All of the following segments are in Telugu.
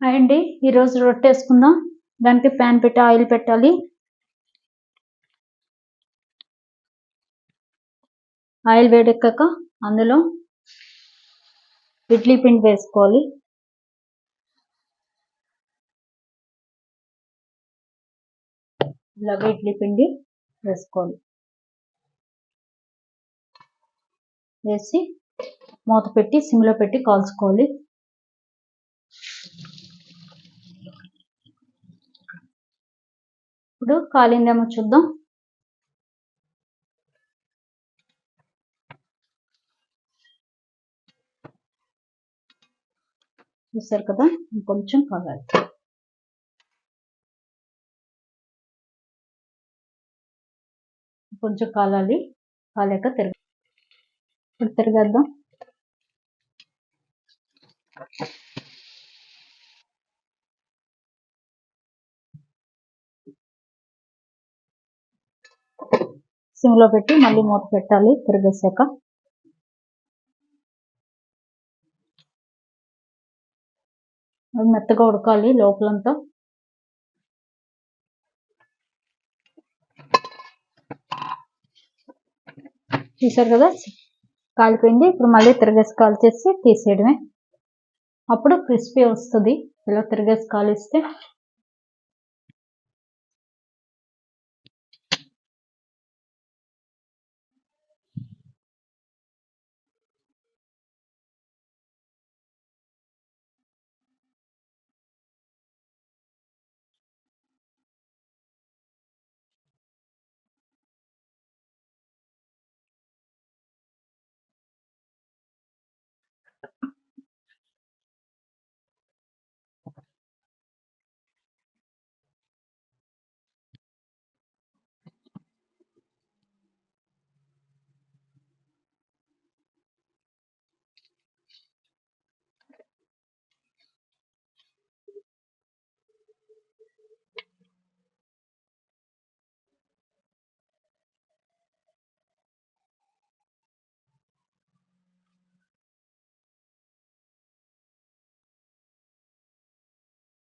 అండి ఈరోజు రొట్టె వేసుకుందాం. దానికి ప్యాన్ పెట్టి ఆయిల్ పెట్టాలి. ఆయిల్ వేడెక్కాక అందులో ఇడ్లీ పిండి వేసుకోవాలి. ఇలాగ ఇడ్లీ పిండి వేసుకోవాలి. వేసి మూత పెట్టి సిమ్లో పెట్టి కాల్చుకోవాలి. ఇప్పుడు కాలిందేమో చూద్దాం. చూసారు కదా? ఇంకొంచెం కావాలి. కొంచెం కాలాలి. కాలేక తిరగ ఇప్పుడు తిరగేద్దాం. సిమ్లో పెట్టి మళ్ళీ మూత పెట్టాలి తిరిగేసాక. అది మెత్తగా ఉడకాలి లోపలంతా. చూసారు కదా? కాలిపోయింది. ఇప్పుడు మళ్ళీ తిరగేసి కాల్చేసి తీసేయడమే. అప్పుడు క్రిస్పీ వస్తుంది. ఇలా తిరగేసి కాలిస్తే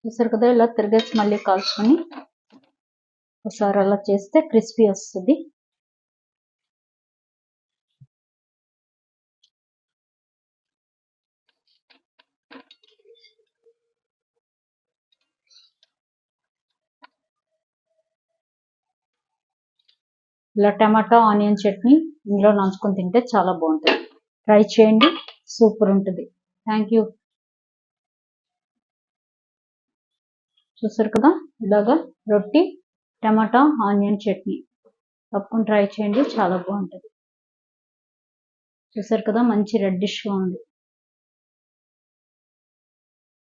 చూసారు కదా ఇలా తిరగేసి మళ్ళీ కాల్చుకొని ఒకసారి అలా చేస్తే క్రిస్పీ వస్తుంది. ఇలా టమాటా ఆనియన్ చట్నీ ఇందులో నంచుకొని తింటే చాలా బాగుంటుంది. ట్రై చేయండి సూపర్ ఉంటుంది. థ్యాంక్ యూ చూసారు కదా? ఇలాగా రొట్టి టమాటా ఆనియన్ చట్నీ తప్పకుండా ట్రై చేయండి చాలా బాగుంటుంది. చూసారు కదా? మంచి రెడ్డిష్గా ఉంది.